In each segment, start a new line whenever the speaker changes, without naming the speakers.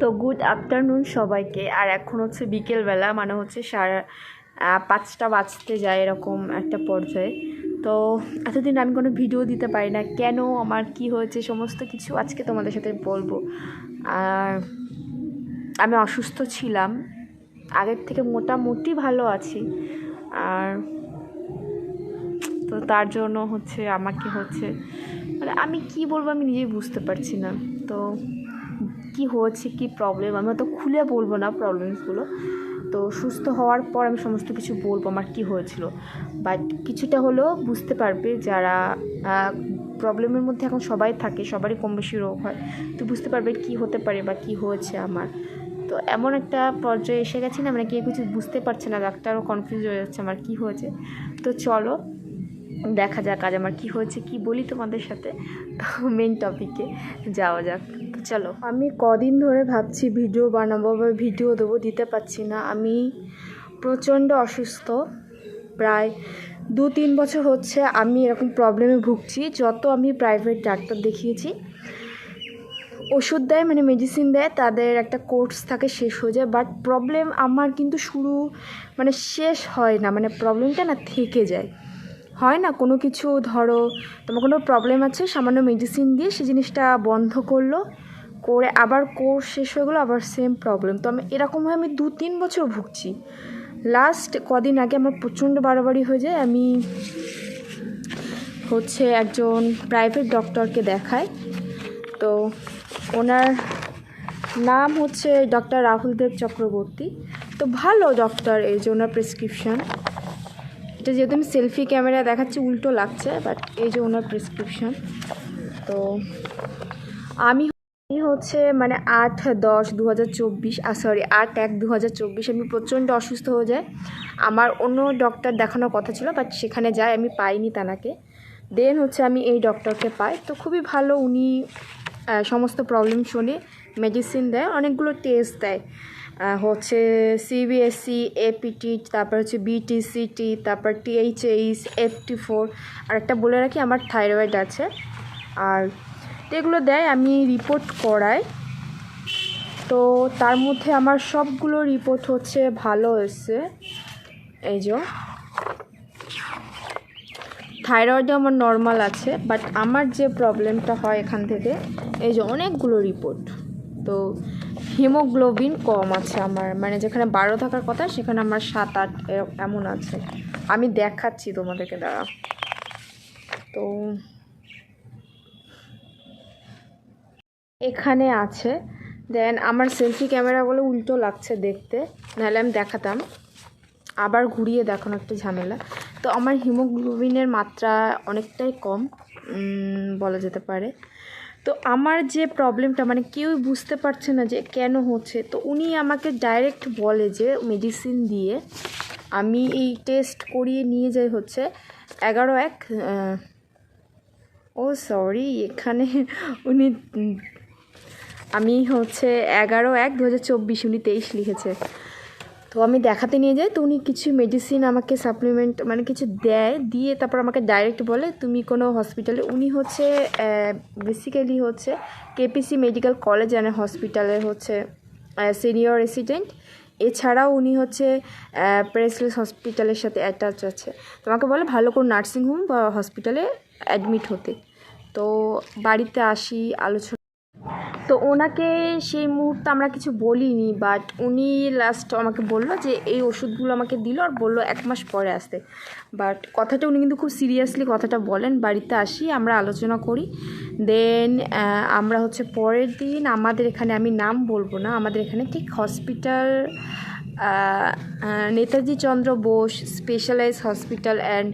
তো good afternoon সবাইকে। আর এখন হচ্ছে বিকেলবেলা মানে হচ্ছে সারা পাঁচটা বাজতে যায় এরকম একটা পর্যায়ে। তো এতদিন আমি কোনো ভিডিও দিতে পারি না, কেন, আমার কি হয়েছে, সমস্ত কিছু আজকে তোমাদের সাথে বলব। আর আমি অসুস্থ ছিলাম, আগের থেকে মোটামুটি ভালো আছি। আর তো তার জন্য হচ্ছে আমাকে হচ্ছে মানে আমি কি বলব আমি নিজেই বুঝতে পারছি না। তো কি হয়েছে, কি প্রবলেম আমি তো খুলে বলব না প্রবলেমসগুলো তো সুস্থ হওয়ার পর আমি সমস্ত কিছু বলব আমার কি হয়েছিল। বাট কিছুটা হলেও বুঝতে পারবে যারা প্রবলেমের মধ্যে এখন সবাই থাকে, সবারই কম বেশি রোগ হয়, তো বুঝতে পারবে কি হতে পারে বা কি হয়েছে আমার। তো এমন একটা পর্যায়ে এসে গেছি না মানে কেউ কিছু বুঝতে পারছে না, ডাক্তারও কনফিউজ হয়ে যাচ্ছে আমার কি হয়েছে। তো চলো দেখা যাক আজ আমার কি হয়েছে, কি বলি তোমাদের সাথে। মেন টপিকে যাওয়া যাক। তো চলো। আমি কদিন ধরে ভাবছি ভিডিও বানাবো বা ভিডিও দেবো, দিতে পারছি না। আমি প্রচণ্ড অসুস্থ। প্রায় দু তিন বছর হচ্ছে আমি এরকম প্রবলেমে ভুগছি, যত আমি প্রাইভেট ডাক্তার দেখিয়েছি। ওষুধ দেয় মানে মেডিসিন দেয়, তাদের একটা কোর্স থাকে, শেষ হয়ে যায়। বাট প্রবলেম আমার কিন্তু শুরু মানে শেষ হয় না মানে প্রবলেমটা না থেকে যায়। হয় না? কোনো কিছু ধরো, তোমার কোনো প্রবলেম আছে? সামান্য মেডিসিন দিয়ে সেই জিনিসটা বন্ধ করল, করে আবার কোর্স শেষ হয়ে গেলো, আবার সেম প্রবলেম তো আমি এরকমভাবে আমি দু তিন বছর ভুগছি। লাস্ট কদিন আগে আমার প্রচণ্ড বাড়াবাড়ি হয়ে যায়। আমি হচ্ছে একজন প্রাইভেট ডক্টরকে দেখাই। তো ওনার নাম হচ্ছে ডক্টর রাহুল দেব চক্রবর্তী। তো ভালো ডক্টর এই যে ওনার প্রেসক্রিপশন এটা যেহেতু আমি সেলফি ক্যামেরা দেখাচ্ছি, উল্টো লাগছে বাট এই যে ওনার প্রেসক্রিপশন তো আমি হচ্ছে মানে আট দশ দু হাজার চব্বিশ সরি আট এক দু হাজার চব্বিশ। আমি প্রচণ্ড অসুস্থ হয়ে যাই। আমার অন্য ডক্টর দেখানোর কথা ছিল বাট সেখানে যাই, আমি পাইনি তানাকে। দেন হচ্ছে আমি এই ডক্টরকে পাই। তো খুবই ভালো উনি সমস্ত প্রবলেম শুনে মেডিসিন দেয়, অনেকগুলো টেস্ট দেয়। হচ্ছে সিবিএসসি এপিটি তারপর হচ্ছে বিটিসিটি তারপর টিএইচএইচ এফটি ফোর আর একটা বলে রাখি, আমার থাইরয়েড আছে। আর এগুলো দেয় আমি রিপোর্ট করাই। তো তার মধ্যে আমার সবগুলো রিপোর্ট হচ্ছে ভালো এসছে এই যে। থাইরয়েডে আমার নর্মাল আছে বাট আমার যে প্রবলেমটা হয় এখান থেকে, এই যে অনেকগুলো রিপোর্ট তো হিমোগ্লোবিন কম আছে আমার। মানে যেখানে বারো থাকার কথা, সেখানে আমার সাত, আট এমন আছে। আমি দেখাচ্ছি তোমাদেরকে, দাঁড়া। তো এখানে আছে। দেন আমার সেলফি ক্যামেরা বলে উল্টো লাগছে দেখতে, নাহলে আমি দেখাতাম। আবার ঘুরিয়ে দেখানো একটা ঝামেলা। তো আমার হিমোগ্লোবিনের মাত্রা অনেকটাই কম বলা যেতে পারে। তো আমার যে প্রবলেমটা মানে কেউই বুঝতে পারছে না যে কেন হচ্ছে, তো উনি আমাকে ডাইরেক্ট বলে যে মেডিসিন দিয়ে আমি এই টেস্ট করিয়ে নিয়ে যাই হচ্ছে এগারো এক ও সরি এখানে উনি, আমি হচ্ছে এগারো এক দু হাজার চব্বিশ, উনি তেইশ লিখেছে। তো আমি দেখাতে নিয়ে যাই। তো উনি কিছু মেডিসিন আমাকে সাপ্লিমেন্ট মানে কিছু দেয়, দিয়ে তারপর আমাকে ডাইরেক্ট বলে, তুমি কোনো হসপিটালে উনি হচ্ছে বেসিক্যালি হচ্ছে কেপিসি মেডিকেল কলেজ অ্যান্ড হসপিটালের হচ্ছে সিনিয়র রেসিডেন্ট এছাড়াও উনি হচ্ছে প্রেসলেস হসপিটালের সাথে অ্যাটাচ আছে। তোমাকে বলে, ভালো কোনো নার্সিংহোম বা হসপিটালে অ্যাডমিট হতে। তো বাড়িতে আসি, আলোচনা তো ওনাকে সেই মুহূর্তে আমরা কিছু বলিনি বাট উনি লাস্ট আমাকে বলল যে এই ওষুধগুলো আমাকে দিল আর বলল এক মাস পরে আসতে। বাট কথাটা উনি কিন্তু খুব সিরিয়াসলি কথাটা বলেন, বাড়িতে আসি, আমরা আলোচনা করি। দেন আমরা হচ্ছে পরের দিন আমাদের এখানে আমি নাম বলব না, আমাদের এখানে ঠিক hospital Netaji Chandra Bose specialize hospital and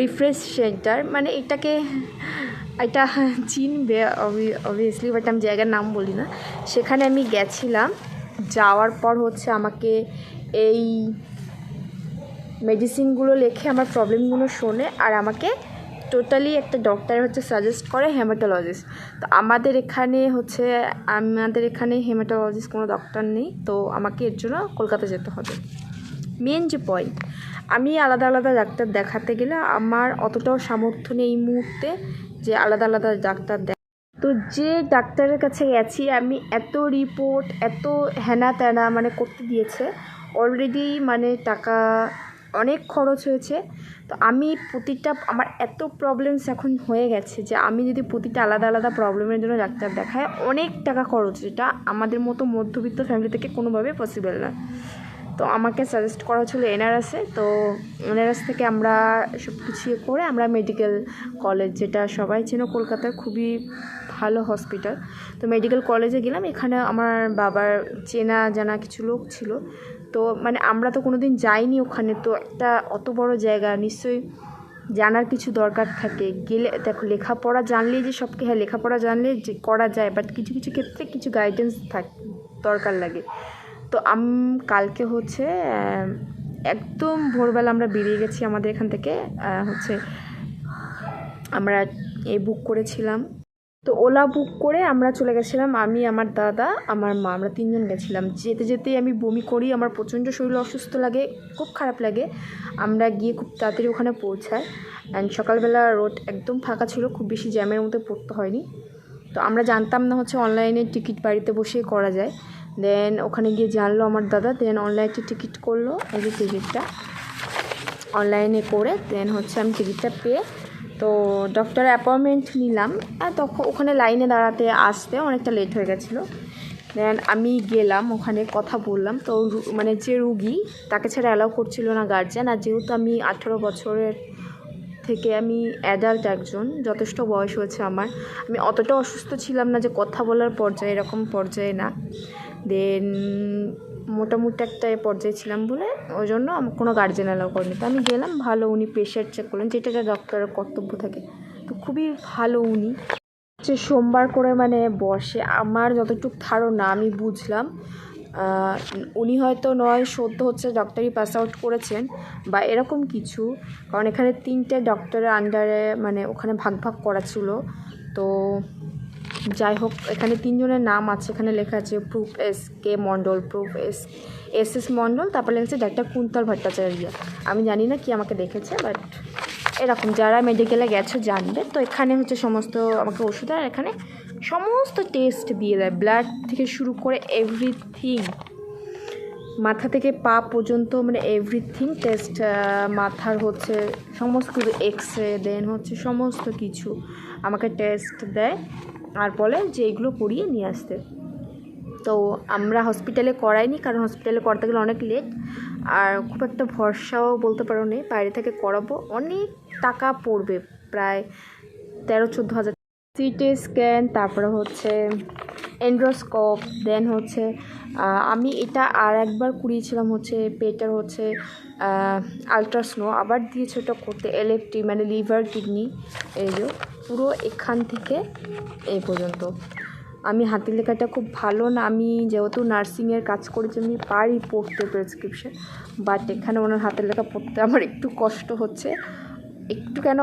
refresh centre মানে এটাকে এটা চিনবে অবভিয়াসলি বাট আমি জায়গার নাম বলি না। সেখানে আমি গেছিলাম। যাওয়ার পর হচ্ছে আমাকে এই মেডিসিনগুলো লেখে আমার প্রবলেমগুলো শোনে আর আমাকে টোটালি একটা ডক্টর হচ্ছে সাজেস্ট করে হেমাটোলজিস্ট তো আমাদের এখানে হচ্ছে, আমাদের এখানে হেমাটোলজিস্ট কোনো ডক্টর নেই, তো আমাকে এর জন্য কলকাতা যেতে হবে। মেন যে পয়েন্ট আমি আলাদা আলাদা ডাক্তার দেখাতে গেলে আমার অতটাও সামর্থ্য নেই এই মুহূর্তে। যে আলাদা আলাদা ডাক্তার তো তো যে ডাক্তারের কাছে গেছি, আমি এত রিপোর্ট এত হেনা তেনা মানে করতে দিয়েছে। অলরেডি মানে টাকা অনেক খরচ হয়েছে। তো আমি প্রতিটা, আমার এত প্রবলেমস এখন হয়ে গেছে যে আমি যদি প্রতিটা আলাদা আলাদা প্রবলেমের জন্য ডাক্তার দেখায় অনেক টাকা খরচ। যেটা আমাদের মতো মধ্যবিত্ত ফ্যামিলি থেকে কোনোভাবেই পসিবল না। তো আমাকে সাজেস্ট করা হচ্ছিল এনআরএসে। তো এনআরএস থেকে আমরা সব কিছু ইয়ে করে আমরা মেডিকেল কলেজ যেটা সবাই চেনো, কলকাতার খুবই ভালো হসপিটাল তো মেডিকেল কলেজে গেলাম, এখানে আমার বাবার চেনা জানা কিছু লোক ছিল। তো মানে আমরা তো কোনো দিন যাইনি ওখানে, তো একটা অত বড় জায়গা, নিশ্চয়ই জানার কিছু দরকার থাকে। গেলে, দেখো লেখাপড়া জানলেই যে সবকে হ্যাঁ লেখাপড়া জানলে যে করা যায় বাট কিছু কিছু ক্ষেত্রে কিছু গাইডেন্স থাক, দরকার লাগে। তো আম কালকে হচ্ছে একদম ভোরবেলা আমরা বেরিয়ে গেছি আমাদের এখান থেকে হচ্ছে আমরা এই বুক করেছিলাম। তো ওলা বুক করে আমরা চলে গেছিলাম, আমি, আমার দাদা, আমার মা, আমরা তিনজন গেছিলাম। যেতে যেতেই আমি বমি করি, আমার প্রচণ্ড শরীর অসুস্থ লাগে, খুব খারাপ লাগে। আমরা গিয়ে খুব তাড়াতাড়ি ওখানে পৌঁছাই। অ্যান্ড সকালবেলা রোড একদম ফাঁকা ছিল, খুব বেশি জ্যামের মধ্যে পড়তে হয়নি। তো আমরা জানতাম না হচ্ছে অনলাইনে টিকিট বাড়িতে বসেই করা যায়। দেন ওখানে গিয়ে জানলো আমার দাদা দেন অনলাইনে টিকিট করল, এই যে টিকিটটা অনলাইনে করে দেন হচ্ছে আমি টিকিটটা পেয়ে, তো ডক্টর অ্যাপয়েন্টমেন্ট নিলাম। আর তখন ওখানে লাইনে দাঁড়াতে আসতে অনেকটা লেট হয়ে গেছিল। দেন আমি গেলাম, ওখানে কথা বললাম। তো মানে যে রুগী, তাকে ছাড়া অ্যালাউ করছিল না গার্জেন আর যেহেতু আমি আঠেরো বছরের থেকে আমি অ্যাডাল্ট একজন, যথেষ্ট বয়স হয়েছে আমার। আমি অতটা অসুস্থ ছিলাম না যে কথা বলার পর্যায়ে, এরকম পর্যায়ে না। দেন মোটামুটি একটা পর্যায়ে ছিলাম বলে ওই জন্য আমার কোনো গার্জেন অ্যালাউ করেনি। তো আমি গেলাম, ভালো উনি প্রেশার চেক করলেন, যেটা একটা ডক্টরের কর্তব্য থাকে। তো খুবই ভালো উনি। যে সোমবার করে মানে বসে, আমার যতটুকু ধারণা আমি বুঝলাম উনি হয়তো নয় সদ্য হচ্ছে ডক্টরি পাস আউট করেছেন, বা এরকম কিছু, কারণ এখানে তিনটে ডক্টরের আন্ডারে মানে ওখানে ভাগ ভাগ করা ছিল। তো যাই হোক, এখানে তিনজনের নাম আছে। এখানে লেখা আছে proof S K Mondal proof S S S Mondal তারপরে লেখা আছে ডাক্তার কুন্তল ভট্টাচার্য আমি জানি না কি আমাকে দেখেছে বাট এরকম যারা মেডিকেলে গেছো জানবে। তো এখানে হচ্ছে সমস্ত আমাকে ওষুধ আর এখানে সমস্ত টেস্ট দিয়ে দেয়। ব্লাড থেকে শুরু করে এভরিথিং মাথা থেকে পা পর্যন্ত মানে এভরিথিং টেস্ট মাথার হচ্ছে সমস্ত কিছু এক্স রে দেন হচ্ছে সমস্ত কিছু আমাকে টেস্ট দেয়। আর বলে যে এগুলো করিয়ে নিয়ে আসতে। তো আমরা হসপিটালে করাইনি, কারণ হসপিটালে করতে গেলে অনেক লেট আর খুব একটা ভরসাও বলতে পারো নেই বাইরে থেকে করাবো, অনেক টাকা পড়বে, প্রায় তেরো চোদ্দ হাজার সিটি স্ক্যান তারপরে হচ্ছে এন্ড্রোস্কোপ দেন হচ্ছে আমি এটা আর একবার করিয়েছিলাম হচ্ছে পেটার হচ্ছে আলট্রাস্নো আবার দিয়েছে ওটা করতে এলএফটি মানে লিভার কিডনি এই যে। পুরো এখান থেকে এই পর্যন্ত। আমি হাতের লেখাটা খুব ভালো না, আমি যেহেতু নার্সিংয়ের কাজ করেছি, আমি পারি পড়তে প্রেসক্রিপশন বাট এখানে ওনার হাতের লেখা পড়তে আমার একটু কষ্ট হচ্ছে। একটু কেন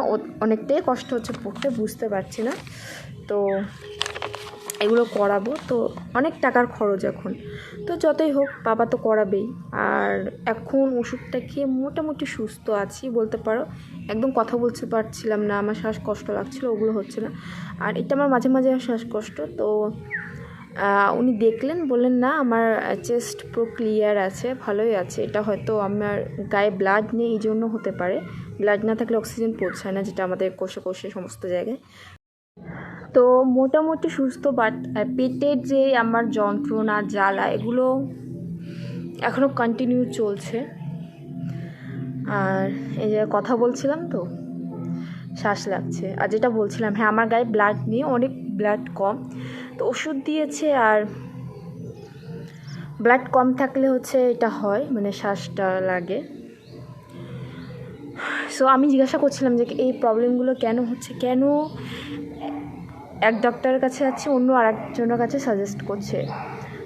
অনেকটাই কষ্ট হচ্ছে পড়তে, বুঝতে পারছি না। তো এগুলো করাবো। তো অনেক টাকার খরচ এখন। তো যতই হোক, বাবা তো করাবেই। আর এখন ওষুধটা খেয়ে মোটামুটি সুস্থ আছি বলতে পারো। একদম কথা বলতে পারছিলাম না, আমার শ্বাসকষ্ট লাগছিল, ওগুলো হচ্ছে না। আর এটা আমার মাঝে মাঝে শ্বাসকষ্ট। তো উনি দেখলেন, বললেন, না, আমার চেস্ট পুরো ক্লিয়ার আছে, ভালোই আছে। এটা হয়তো আমার গায়ে ব্লাড নেই, এই জন্য হতে পারে। ব্লাড না থাকলে অক্সিজেন পৌঁছায় না, যেটা আমাদের কোষে কোষে সমস্ত জায়গায়। তো মোটামুটি সুস্থ বাট পেটের যে আমার যন্ত্রণা, জ্বালা, এগুলো এখনও কন্টিনিউ চলছে। আর এই যে কথা বলছিলাম তো, শ্বাস লাগছে। আর যেটা বলছিলাম হ্যাঁ আমার গায়ে ব্লাড নিয়ে অনেক ব্লাড কম। তো ওষুধ দিয়েছে আর ব্লাড কম থাকলে হচ্ছে এটা হয় মানে শ্বাসটা লাগে। সো আমি জিজ্ঞাসা করছিলাম যে এই প্রবলেমগুলো কেন হচ্ছে, কেন এক ডক্টরের কাছে যাচ্ছি, অন্য আরেকজনের কাছে সাজেস্ট করছে।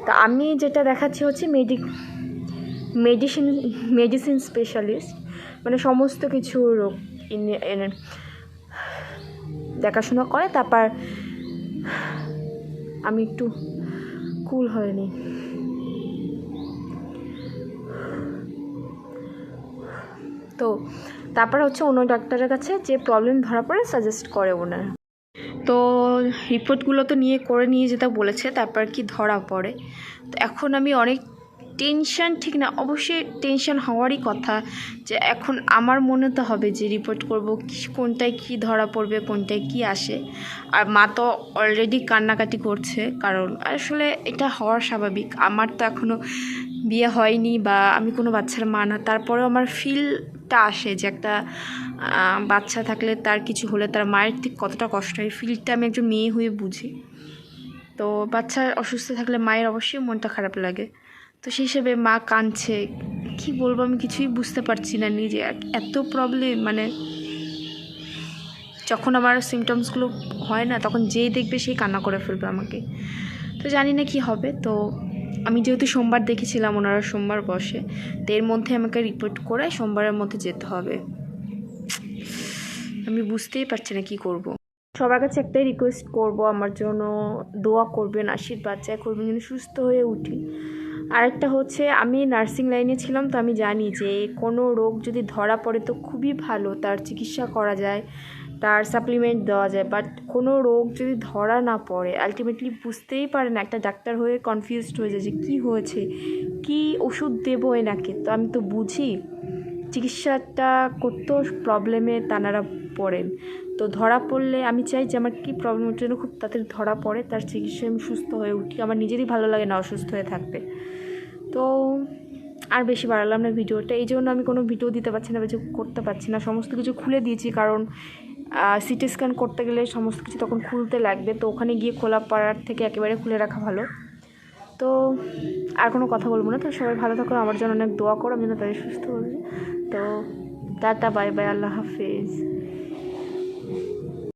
তা আমি যেটা দেখাচ্ছি হচ্ছে মেডিক মেডিসিন মেডিসিন স্পেশালিস্ট মানে সমস্ত কিছু রোগ দেখাশোনা করে, তারপর আমি একটু কুল হয়নি তো তারপর হচ্ছে অন্য ডাক্তারের কাছে যে প্রবলেম ধরা পড়ে সাজেস্ট করে ওনার। তো রিপোর্টগুলো তো নিয়ে করে নিয়ে যেতে বলেছে, তারপর কি ধরা পড়ে? তো এখন আমি অনেক টেনশন, ঠিক না? অবশ্যই টেনশন হওয়ারই কথা যে এখন আমার মনে তো হবে যে রিপোর্ট করব কোনটায় কি ধরা পড়বে, কোনটায় কি আসে? আর মা তো অলরেডি কান্নাকাটি করছে, কারণ আসলে এটা হওয়ার স্বাভাবিক। আমার তো এখনও বিয়ে হয়নি বা আমি কোনো বাচ্চার মা না, তারপরেও আমার ফিলটা আসে যে একটা বাচ্চা থাকলে তার কিছু হলে তার মায়ের ঠিক কতটা কষ্ট হয়। ফিলটা আমি একজন মেয়ে হয়ে বুঝি। তো বাচ্চা অসুস্থ থাকলে মায়ের অবশ্যই মনটা খারাপ লাগে। তো সেই হিসেবে মা কাঁদছে। কি বলব আমি কিছুই বুঝতে পারছি না নিজে। এত- প্রবলেম মানে যখন আমার সিমটমসগুলো হয় না, তখন যেই দেখবে সেই কান্না করে ফেলবে আমাকে। তো জানি না কি হবে। তো আমি যেহেতু সোমবার দেখেছিলাম ওনারা সোমবার বসে, তো এর মধ্যে আমাকে রিপোর্ট করে সোমবারের মধ্যে যেতে হবে। আমি বুঝতেই পারছি না কি করব। সবার কাছে একটাই রিকোয়েস্ট করব, আমার জন্য দোয়া করবেন, আশীর্বাদ চাই করবেন যেন সুস্থ হয়ে উঠি। আরেকটা হচ্ছে, আমি নার্সিং লাইনে ছিলাম, তো আমি জানি যে কোনো রোগ যদি ধরা পড়ে তো খুবই ভালো, তার চিকিৎসা করা যায়। তার সাপ্লিমেন্ট দেওয়া যায় বাট কোনো রোগ যদি ধরা না পড়ে আলটিমেটলি বুঝতেই পারে না, একটা ডাক্তার হয়ে কনফিউজড হয়ে যায় যে কী হয়েছে, কী ওষুধ দেবো এনাকে? তো আমি তো বুঝি, চিকিৎসাটা করতেও প্রবলেমে তানারা পড়েন। তো ধরা পড়লে আমি চাই যে আমার কী প্রবলেম জন্য খুব তাড়াতাড়ি ধরা পড়ে, তার চিকিৎসায় আমি সুস্থ হয়ে উঠি, আমার নিজেরই ভালো লাগে না অসুস্থ হয়ে থাকতে। তো আর বেশি বাড়ালাম না ভিডিওটা, এই জন্য আমি কোনো ভিডিও দিতে পারছি না বা করতে পারছি না, সমস্ত কিছু খুলে দিয়েছি, কারণ সিটি স্ক্যান করতে গেলে সমস্ত কিছু তখন খুলতে লাগবে। তো ওখানে গিয়ে খোলা পাড়ার থেকে একেবারে খুলে রাখা ভালো। তো আর কোনো কথা বলব না। তো সবাই ভালো থাকো, আমার জন্য অনেক দোয়া করো। আমি যেন তাদের সুস্থ হয়ে তো টাটা, বাই বাই, আল্লাহ হাফিজ।